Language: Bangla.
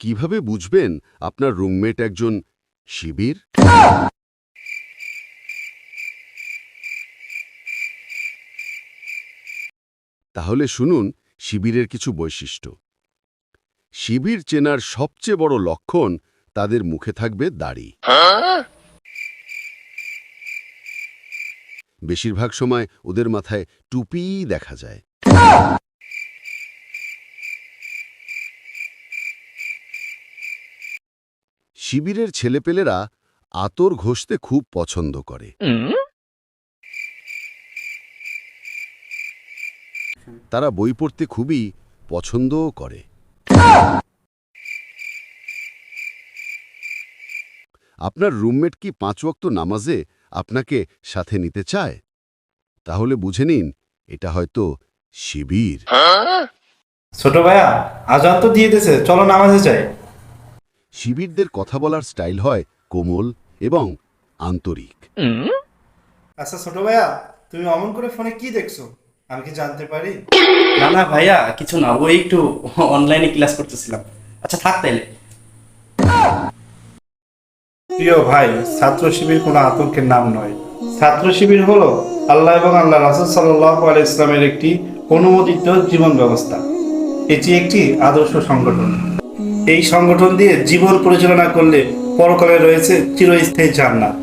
কীভাবে বুঝবেন আপনার রুমমেট একজন শিবির? তাহলে শুনুন, শিবিরের কিছু বৈশিষ্ট্য। শিবির চেনার সবচেয়ে বড় লক্ষণ তাদের মুখে থাকবে দাড়ি। বেশিরভাগ সময় ওদের মাথায় টুপিই দেখা যায়। শিবিরের ছেলেপেলেরা আতর ঘষতে খুব পছন্দ করে। তারা বই পড়তে খুবই পছন্দও করে। আপনার রুমমেট কি পাঁচ ওয়াক্ত নামাজে আপনাকে সাথে নিতে চায়? তাহলে বুঝে নিন এটা হয়তো শিবির। ছোট ভাইয়া আজান তো দিয়ে দিয়েছে চলো নামাজে যাই। শিবিরদের কথা বলার স্টাইল হয় কোমল এবং আন্তরিক। আচ্ছা ছোট ভাইয়া তুমি অমন করে ফোনে কি দেখছ? আমি কি জানতে পারি? না না ভাইয়া কিছু না। ওই একটু অনলাইনে ক্লাস করতেছিলাম। আচ্ছা থাক তাইলে। প্রিয় ভাই ছাত্র শিবির কোনো আতঙ্কের নাম নয়। ছাত্র শিবির হলো আল্লাহ এবং আল্লাহ রাসুল সাল্লাহ আলাই ইসলামের একটি অনুমোদিত জীবন ব্যবস্থা। এটি একটি আদর্শ সংগঠন। এই সংগঠন দিয়ে জীবন পরিচালনা করলে পরকালে রয়েছে চিরস্থায়ী জান্নাত।